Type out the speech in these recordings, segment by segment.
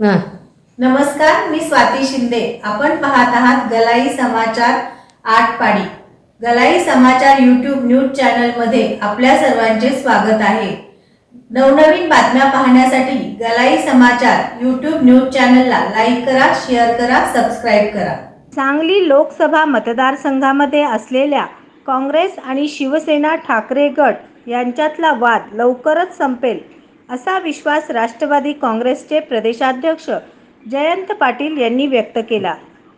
नमस्कार मी स्वाती शिंदे. आपण पाहत आहात गलाई समाचार आठ पाडी गलाई समाचार यूट्यूब न्यूज चॅनलमध्ये आपल्या सर्वांचे स्वागत आहे. नवनवीन बातम्या पाहण्यासाठी गलाई समाचार यूट्यूब न्यूज चॅनलला लाईक करा शेअर करा सबस्क्राईब करा. सांगली लोकसभा मतदारसंघामध्ये असलेल्या काँग्रेस आणि शिवसेना ठाकरे गट यांच्यातला वाद लवकरच संपेल. असा विश्वास राष्ट्रवादी काँग्रेसचे प्रदेशाध्यक्ष जयंत पाटील यांनी व्यक्त केला.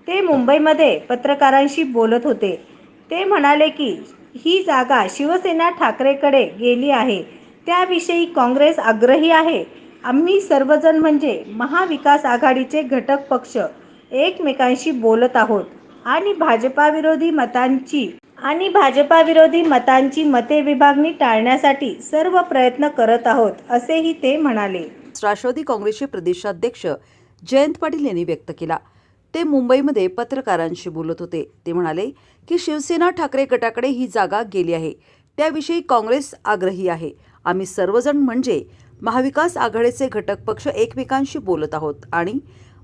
ते मुंबईमध्ये पत्रकारांशी बोलत होते. ते म्हणाले की ही जागा शिवसेना ठाकरेकडे गेली आहे. त्याविषयी काँग्रेस आग्रही आहे. आम्ही सर्वजण म्हणजे महाविकास आघाडीचे घटक पक्ष एकमेकांशी बोलत आहोत. आणि भाजपाविरोधी मतांची आणि भाजपाविरोधी मतांची मते विभागणी टाळण्यासाठी सर्व प्रयत्न करत आहोत असेही ते म्हणाले. राष्ट्रवादी काँग्रेसचे प्रदेशाध्यक्ष जयंत पाटील यांनी व्यक्त केला. ते मुंबईमध्ये पत्रकारांशी बोलत होते. ते म्हणाले की शिवसेना ठाकरे गटाकडे ही जागा गेली आहे. त्याविषयी काँग्रेस आग्रही आहे. आम्ही सर्वजण म्हणजे महाविकास आघाडीचे घटक पक्ष एकमेकांशी बोलत आहोत आणि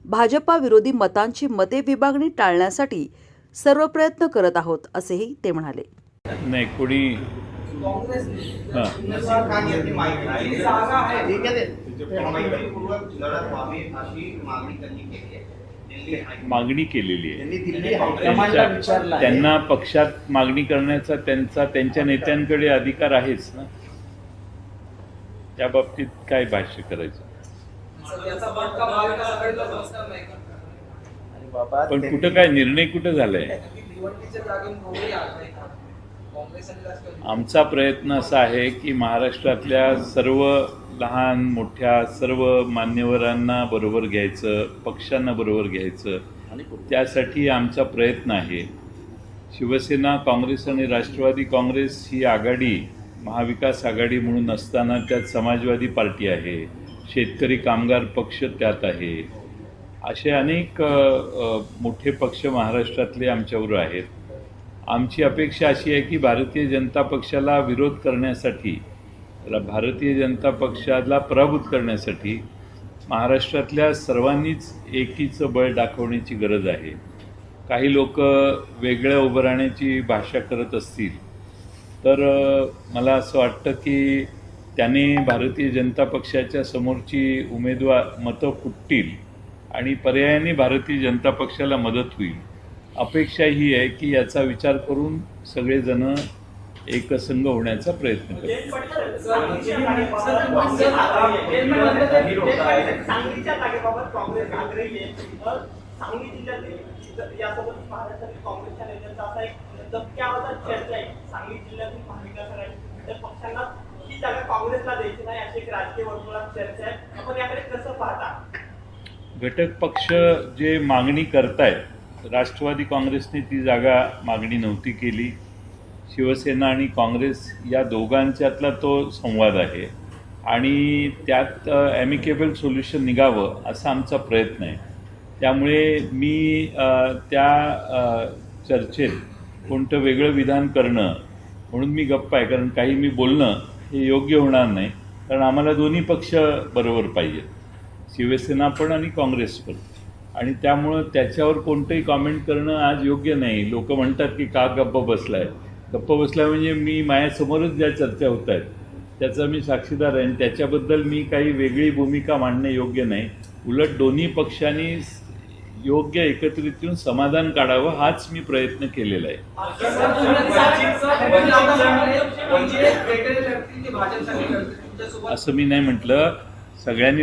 भाजपा विरोधी मतांची मते विभागणी टाळण्यासाठी सर्व प्रयत्न करत आहोत असेही ते म्हणाले. नाही कोणी मागणी केलेली आहे. त्यांना पक्षात मागणी करण्याचा त्यांचा त्यांच्या नेत्यांकडे अधिकार आहेच ना. त्या बाबतीत काय भाष्य करायचं? पण कुठं काय निर्णय कुठं झालाय? आमचा प्रयत्न असा आहे की महाराष्ट्रातल्या सर्व लहान मोठ्या सर्व मान्यवरांना बरोबर घ्यायचं पक्षांना बरोबर घ्यायचं. त्यासाठी आमचा प्रयत्न आहे. शिवसेना काँग्रेस आणि राष्ट्रवादी काँग्रेस ही आघाडी महाविकास आघाडी म्हणून असताना त्यात समाजवादी पार्टी आहे. शेतकरी कामगार पक्ष त्यात आहे. असे अनेक मोठे पक्ष महाराष्ट्रातले आमच्यावर आहेत. आमची अपेक्षा अशी आहे की भारतीय जनता पक्षाला विरोध करण्यासाठी भारतीय जनता पक्षाला पराभूत करण्यासाठी महाराष्ट्रातल्या सर्वांनीच एकीचं बळ दाखवण्याची गरज आहे. काही लोक वेगळ्या उभं राहण्याची भाषा करत असतील तर मला असं वाटतं की त्याने भारतीय जनता पक्षाच्या समोरची उमेदवार मतं फुटतील. आणि पर्यायाने भारतीय जनता पक्षाला मदत होईल. अपेक्षा ही आहे की याचा विचार करून सगळेजण एकसंघ होण्याचा प्रयत्न करतो यासोबत महाराष्ट्रातील काँग्रेसच्या नेत्यांचा असा एक चर्चा आहे सांगली जिल्ह्यातील महाविकास आघाडी पक्षांना ही जागा काँग्रेसला द्यायची नाही अशी एक राजकीय वर्तुळात चर्चा आहे. आपण याकडे कसं पाहता? घटक पक्ष जे मागणी करतायत राष्ट्रवादी काँग्रेसने ती जागा मागणी नव्हती केली. शिवसेना आणि काँग्रेस या दोघांच्यातला तो संवाद आहे. आणि त्यात ॲमिकेबल सोल्युशन निघावं असा आमचा प्रयत्न आहे. त्यामुळे मी त्या चर्चेत कोणतं वेगळं विधान करणं म्हणून मी गप्प आहे. कारण काही मी बोलणं हे योग्य होणार नाही. कारण आम्हाला दोन्ही पक्ष बरोबर पाहिजेत. शिवसेना पण आणि काँग्रेस पण. आणि त्यामुळं त्याच्यावर कोणतंही कॉमेंट करणं आज योग्य नाही. लोक म्हणतात की का गप्प बसलाय? गप्प बसलाय म्हणजे मी माझ्यासमोरच ज्या चर्चा होत आहेत त्याचा मी साक्षीदार आहे आणि त्याच्याबद्दल मी काही वेगळी भूमिका मांडणं योग्य नाही. उलट दोन्ही पक्षांनी योग्य एकत्रित येऊन समाधान काढावं हाच मी प्रयत्न केलेला आहे. असं मी नाही म्हटलं. सगळ्यांनी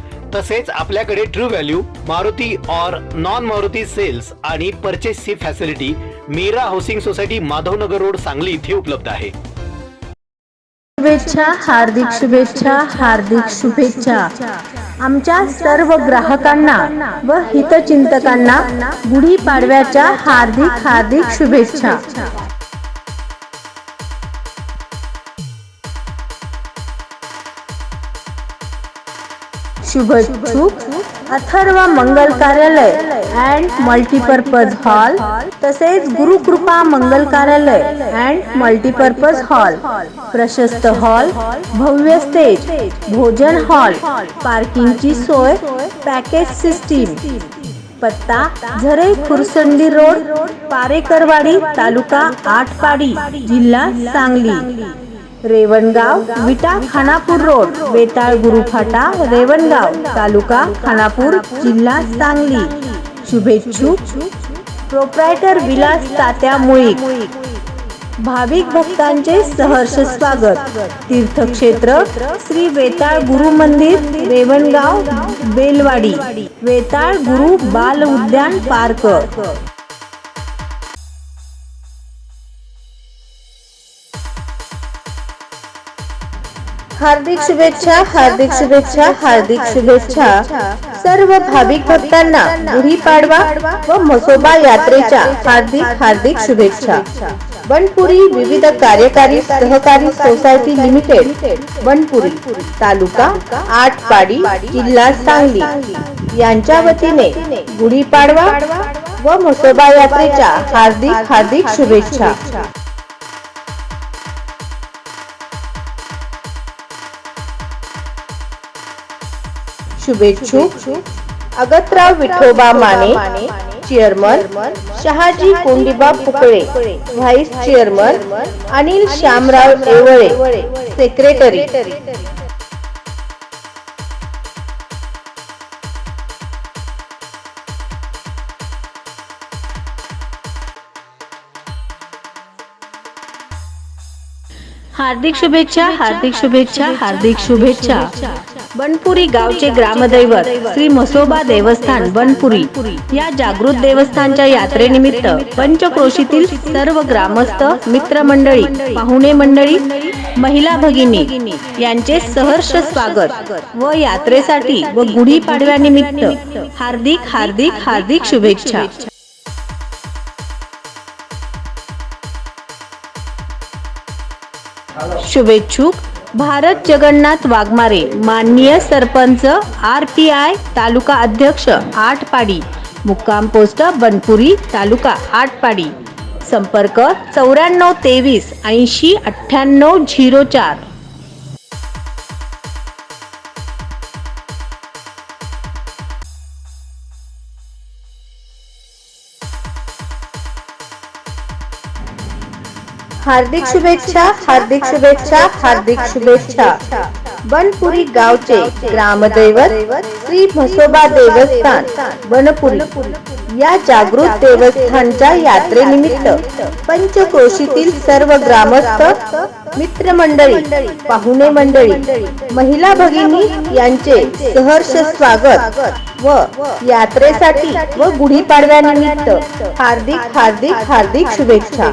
तसेच आपल्याकडे ट्रू व्हॅल्यू मारुती और नॉन मारुती सेल्स आणि परचेसची facility Meera housing society Madhavnagar road Sangli इथे उपलब्ध आहे. शुभेच्छा हार्दिक शुभेच्छा हार्दिक शुभेच्छा. आमच्या सर्व ग्राहकांना व हितचिंतकांना गुढीपाडव्याच्या हार्दिक हार्दिक शुभेच्छा. शुभेच्छुक अथर्व मंगल कार्यालय अँड मल्टीपर्पज हॉल तसेच Gurukrupa Mangal Karyalay and multipurpose hall प्रशस्त हॉल भव्य स्टेज भोजन हॉल पार्किंगची सोय पॅकेज सिस्टीम पत्ता झरे खुरसंडी रोड पारेकरवाडी तालुका आटपाडी जिल्हा सांगली. रेवणगाव विटा खानापूर रोड बेताळ गुरुफाटा रेवणगाव तालुका खानापूर जिल्हा सांगली. शुभेच्छुक प्रोप्रायटर विलास तात्या मुळीक. भाविक भक्तांचे सहर्ष स्वागत. तीर्थक्षेत्र श्री वेताळ गुरु मंदिर रेवणगाव बेलवाडी. वेताळ गुरु बाल उद्यान पार्क. हार्दिक शुभेच्छा हार्दिक शुभेच्छा हार्दिक शुभेच्छा. सर्व भाविक भक्तांना गुढीपाडवा व म्हसोबा यात्रेच्या हार्दिक हार्दिक शुभेच्छा. बनपुरी विविध कार्यकारी सहकारी सोसायटी लिमिटेड बनपुरी तालुका आटपाडी जिल्हा सांगली. यांच्या वतीने गुढीपाडवा व म्हसोबा यात्रेच्या हार्दिक हार्दिक शुभेच्छा. शुभेच्छुक Agatrao Vithoba Mane chairman Shahaji Kondiba Fukale vice chairman Anil Shyamrao Yevale secretary. हार्दिक शुभेच्छा हार्दिक शुभेच्छा हार्दिक शुभेच्छा. बनपुरी गावचे ग्रामदैवत श्री मसोबा देवस्थान बनपुरी. या जागृत देवस्थानच्या यात्रेनिमित्त पंचक्रोशीतील सर्व ग्रामस्थ मित्रमंडळी पाहुणे मंडळी महिला भगिनी यांचे सहर्ष स्वागत व यात्रेसाठी व गुढीपाडव्यानिमित्त हार्दिक हार्दिक हार्दिक शुभेच्छा. शुभेच्छुक. भारत जगन्नाथ वाघमारे. माननीय sarpanch R P I taluka अध्यक्ष आटपाडी. मुक्काम पोस्ट बनपुरी तालुका आटपाडी. संपर्क चौऱ्याण्णव तेवीस ऐंशी अठ्ठ्याण्णव झिरो चार. हार्दिक शुभेच्छा हार्दिक शुभेच्छा हार्दिक शुभेच्छा. बनपुरी गावचे ग्रामदैवत श्री म्हसोबा देवस्थान बनपुरी. या जागृत देवस्थानच्या यात्रेनिमित्त पंचक्रोशीतील सर्व ग्रामस्थ मित्रमंडळी पाहुणे मंडळी महिला भगिनी यांचे सहर्ष स्वागत व यात्रेसाठी व गुढीपाडव्यानिमित्त हार्दिक हार्दिक हार्दिक शुभेच्छा.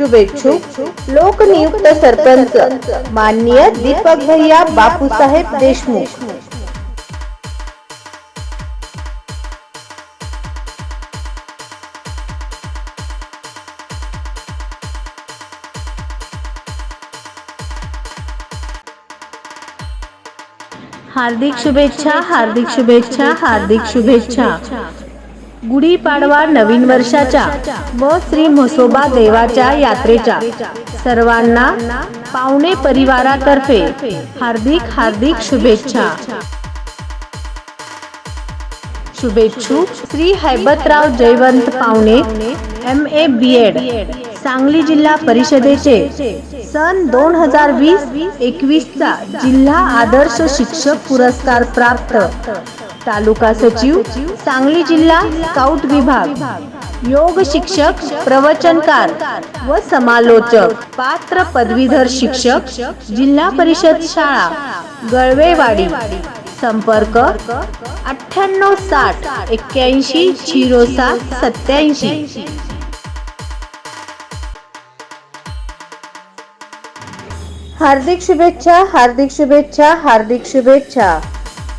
शुभेच्छुक लोकनियुक्त सरपंच माननीय दीपक भैया बापूसाहेब देशमुख. हार्दिक शुभेच्छा हार्दिक शुभेच्छा हार्दिक शुभेच्छा. गुढीपाडवा नवीन वर्षाच्या व श्री म्हसोबा देवाच्या यात्रेच्या. सर्वांना पाहुणे परिवारातर्फे हार्दिक हार्दिक शुभेच्छा. शुभेच्छू Shri Haibatrao Jaywant Pawane M A B Ed Sangli जिल्हा परिषदेचे सन दोन हजार वीस एकवीसचा जिल्हा आदर्श शिक्षक पुरस्कार प्राप्त. तालुका सचिव सांगली जिल्हा स्काउट विभाग. योग शिक्षक प्रवचनकार व समालोचक पात्र पदवीधर शिक्षक जिल्हा परिषद शाळा गळवेवाडी. संपर्क अठ्ठ्याण्णव साठ एक्क्याऐंशी झिरो सात सत्याऐंशी हार्दिक शुभेच्छा हार्दिक शुभेच्छा हार्दिक शुभेच्छा.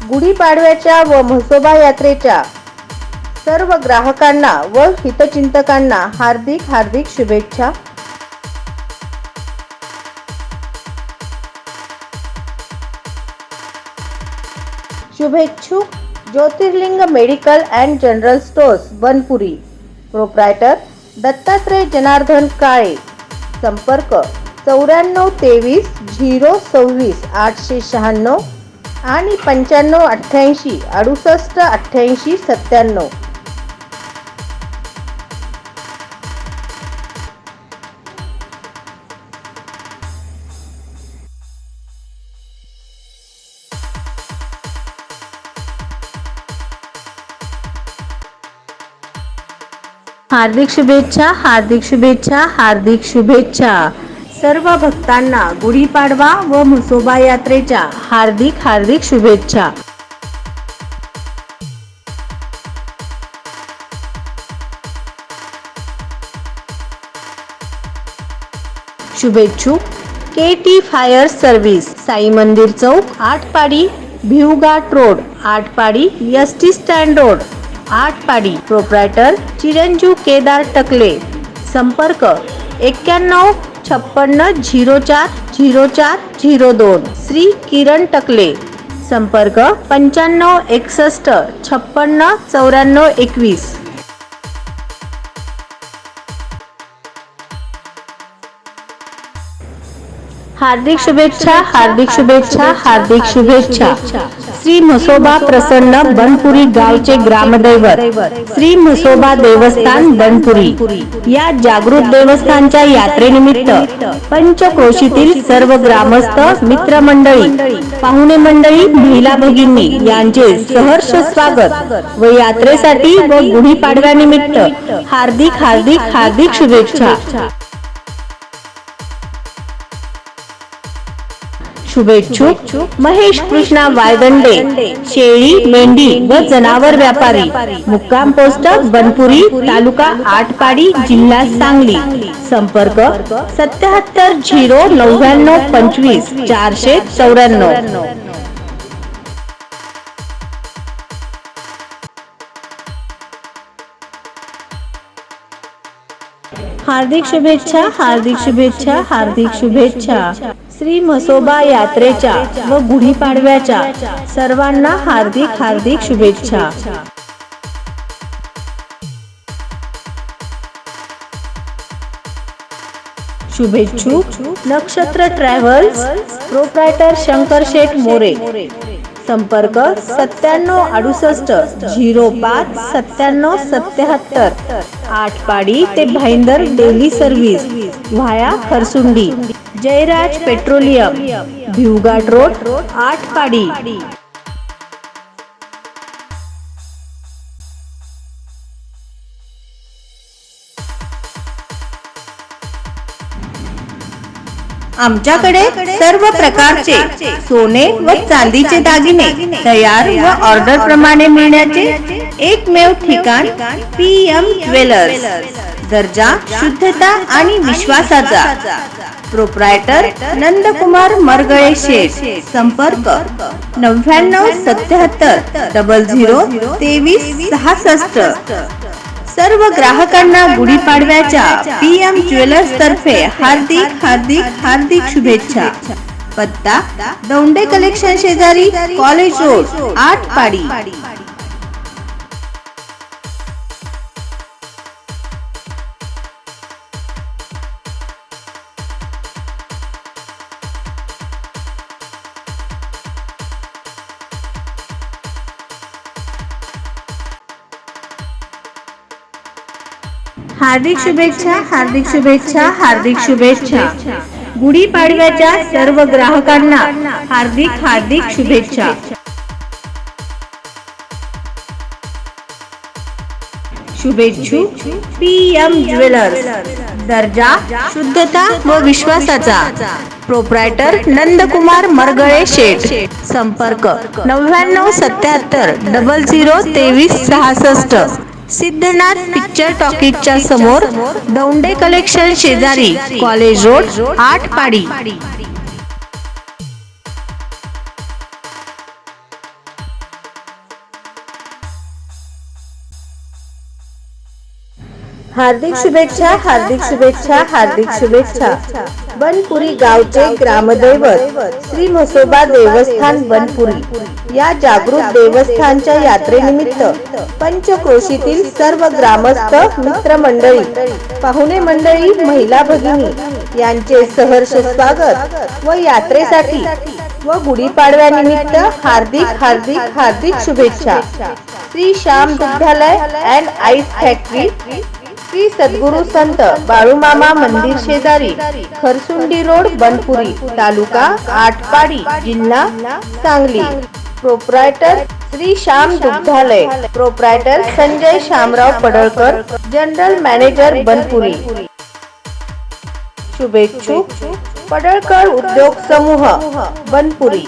गुढीपाडव्याच्या व म्हसोबा यात्रेच्या सर्व ग्राहकांना व हितचिंतकांना हार्दिक हार्दिक शुभेच्छा. शुभेच्छुक Jyotirling medical and general stores Banpuri. Proprietor Dattatray Janardan Kale. संपर्क चौऱ्याण्णव तेवीस झिरो सव्वीस आठशे शहाण्णव आणि पंच्याण्णव अठ्ठ्याऐंशी अडुसष्ट अठ्ठ्याऐंशी सत्त्याण्णव. हार्दिक शुभेच्छा हार्दिक शुभेच्छा हार्दिक शुभेच्छा. सर्व भक्तांना गुढीपाडवा व म्हसोबा यात्रेच्या हार्दिक हार्दिक शुभेच्छा. शुभेच्छुक K T fire service Sai मंदिर चौक Atpadi Bhivghat road Atpadi S T stand road Atpadi. Proprietor चिरंजीव केदार टकले. संपर्क एक्क्याण्णव छप्पन्न झिरो चार झिरो चार झिरो दोन. श्री किरण टकले. संपर्क पंच्याण्णव एकसष्ट छप्पन्न चौऱ्याण्णव एकवीस. हार्दिक शुभेच्छा हार्दिक शुभेच्छा हार्दिक शुभेच्छा. श्री म्हसोबा प्रसन्न बनपुरी गावचे ग्रामदैवत. श्री म्हसोबा देवस्थान बनपुरी. या जागृत देवस्थानच्या यात्रेनिमित्त पंचक्रोशीतील सर्व ग्रामस्थ मित्रमंडळी पाहुणे मंडळी महिला भगिनी यांचे सहर्ष स्वागत व यात्रेसाठी व गुढीपाडव्यानिमित्त हार्दिक हार्दिक हार्दिक शुभेच्छा. शुभेच्छुक महेश कृष्णा वायदंडे शेळी मेंढी व जनावर व्यापारी. मुक्काम पोस्ट बनपुरी तालुका आटपाडी जिल्हा सांगली. संपर्क सत्याहत्तर झिरो नव्याण्णव पंचवीस चारशे चौऱ्याण्णव. हार्दिक शुभेच्छा हार्दिक शुभेच्छा हार्दिक शुभेच्छा. श्री म्हसोबा यात्रेच्या व गुढीपाडव्याच्या सर्वांना हार्दिक हार्दिक शुभेच्छा. शुभेच्छुक नक्षत्र ट्रॅव्हल्स प्रोप्रायटर शंकर शेठ मोरे. संपर्क सत्त्याण्णव अडुसष्ट झिरो पाच सत्त्याण्णव सत्याहत्तर आठपाडी ते Bhayandar daily service via Kharsundi Jayraj petroleum Bhivghat road Atpadi. आमच्याकडे सर्व प्रकारचे सोने व चांदीचे दागिने तयार व ऑर्डर प्रमाणे मिळण्याचे एकमेव ठिकाण पी एम ज्वेलर्स. दर्जा शुद्धता आणि विश्वासाचा. प्रोप्रायटर नंदकुमार मरगळे शेठ. संपर्क नव्याण्णव सत्याहत्तर डबल झिरो तेवीस सहासष्ट. सर्व ग्राहकांना गुढीपाडव्याच्या पी एम ज्वेलर्स तर्फे हार्दिक हार्दिक हार्दिक शुभेच्छा. पत्ता दौंडे कलेक्शन शेजारी कॉलेज रोड आठ पाडी हार्दिक शुभेच्छा हार्दिक शुभेच्छा हार्दिक शुभेच्छा. गुढीपाडव्याच्या सर्व ग्राहकांना हार्दिक हार्दिक शुभेच्छा. शुभेच्छुक पी एम ज्वेलर्स. दर्जा शुद्धता व विश्वासाचा. प्रोप्रायटर नंदकुमार मरगळे शेठ. संपर्क नव्याण्णव सत्याहत्तर डबल झिरो तेवीस सहासष्ट. सिद्धनाथ पिक्चर टॉकीजच्या समोर दौंडे कलेक्शन शेजारी कॉलेज रोड आठ पाडी हार्दिक शुभेच्छा हार्दिक शुभेच्छा हार्दिक शुभेच्छा. बनपुरी गावचे ग्रामदैवत श्री म्हसोबा देवस्थान बनपुरी. या जागृत देवस्थानच्या यात्रेनिमित्त पंचक्रोशीतील सर्व ग्रामस्थ मित्रमंडळी पाहुणे मंडळी महिला भगिनी यांचे सहर्ष स्वागत व यात्रेसाठी व गुढीपाडव्यानिमित्त हार्दिक हार्दिक हार्दिक शुभेच्छा. Shri Shyam Dugdhalay and ice factory Shri सद्गुरु संत बाळूमामा मंदिर शेजारी खरसुंडी रोड बनपुरी तालुका आटपाडी जिल्हा सांगली. प्रोप्रायटर श्री श्याम दुग्धालय. Proprietor Sanjay Shyamrao Padalkar general manager Banpuri. शुभेच्छुक Padalkar उद्योग समूह बनपुरी.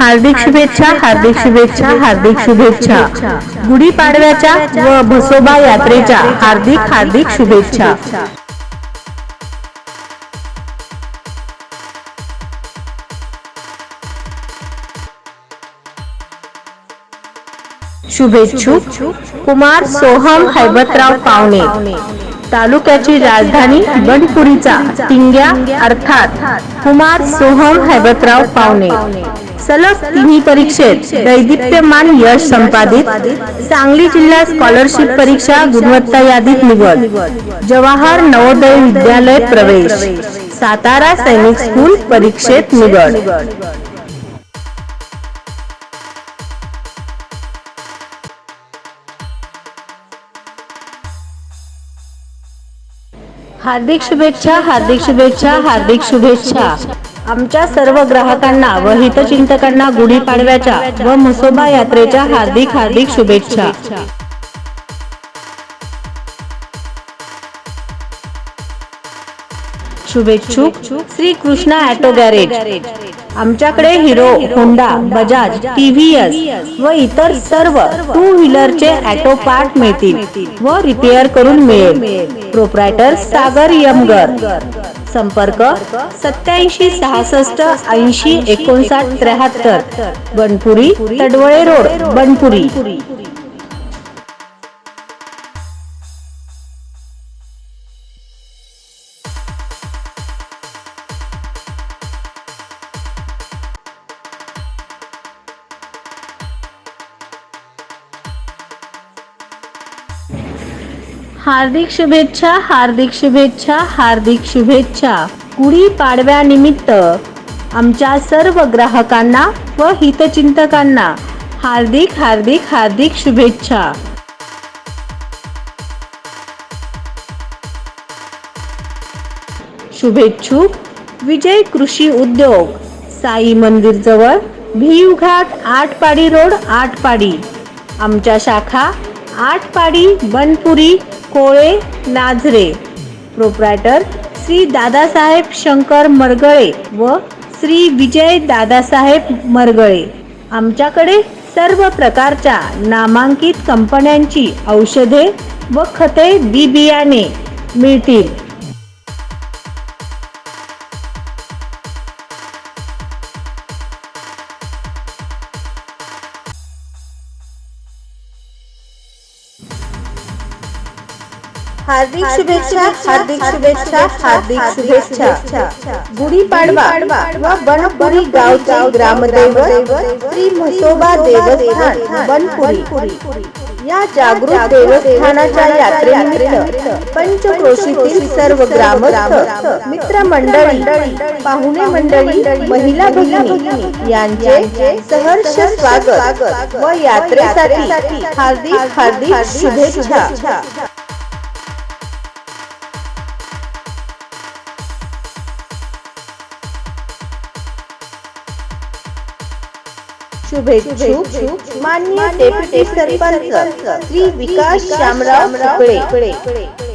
हार्दिक शुभेच्छा हार्दिक शुभेच्छा हार्दिक शुभेच्छा. गुढीपाडव्याच्या व म्हसोबा यात्रेच्या हार्दिक हार्दिक शुभेच्छा. शुभेच्छुक कुमार सोहम हैबतराव पावणे. तालुक्याची राजधानी बनपुरीचा टिंग्या अर्थात कुमार सोहम हैबतराव पावणे. सलग तिन्ही परीक्षेत दैदिप्यमान यश संपादित. सांगली जिल्हा स्कॉलरशिप परीक्षा गुणवत्ता यादीत निवड. जवाहर नवोदय विद्यालय प्रवेश. सातारा सैनिक स्कूल परीक्षेत निवड. हार्दिक शुभेच्छा हार्दिक शुभेच्छा हार्दिक शुभेच्छा. आमच्या सर्व ग्राहकांना व हितचिंतकांना गुढीपाडव्याच्या व म्हसोबा यात्रेच्या हार्दिक हार्दिक शुभेच्छा. शुभेच्छुक श्री कृष्णा ऑटो गॅरेज. आमच्याकडे हिरो होंडा बजाज टीव्हीएस व इतर सर्व टू व्हीलरचे ऍटो पार्ट मिळतील व रिपेअर करून मिळेल. प्रोप्रायटर सागर यमगर. संपर्क सत्याऐंशी सहासष्ट ऐंशी एकोणसाठ त्र्याहत्तर. बनपुरी तडवळे रोड बनपुरी हार्दिक शुभेच्छा हार्दिक शुभेच्छा हार्दिक शुभेच्छा. गुढी पाडव्यानिमित्त आमच्या सर्व ग्राहकांना व हितचिंतकांना हार्दिक हार्दिक हार्दिक शुभेच्छा. शुभेच्छुक विजय कृषी उद्योग साई मंदिर जवळ भिव घाट आटपाडी रोड आटपाडी. आमच्या शाखा आटपाडी बनपुरी कोळे नाझरे. प्रोप्रायटर श्री दादासाहेब शंकर मरगळे व श्री विजय दादासाहेब मरगळे. आमच्याकडे सर्व प्रकारच्या नामांकित कंपन्यांची औषधे व खते बी बियाणे मिळतील. हार्दिक शुभेच्छा हार्दिक शुभेच्छा हार्दिक शुभेच्छा. गुढीपाडवा व बनपुरी गावचे ग्रामदैवत श्री म्हसोबा देवस्थान बनपुरी या जागृत देवस्थानाच्या यात्रेनिमित्त पंचक्रोशीतील सर्व ग्रामस्थ मित्रमंडळी पाहुणे मंडळी महिला भगिनी यांचे सहर्ष स्वागत व यात्रेसाठी हार्दिक हार्दिक शुभेच्छा. शुभेच्छुक मान्य डेप्युटी सरपंच श्री विकास श्यामराव सुपळे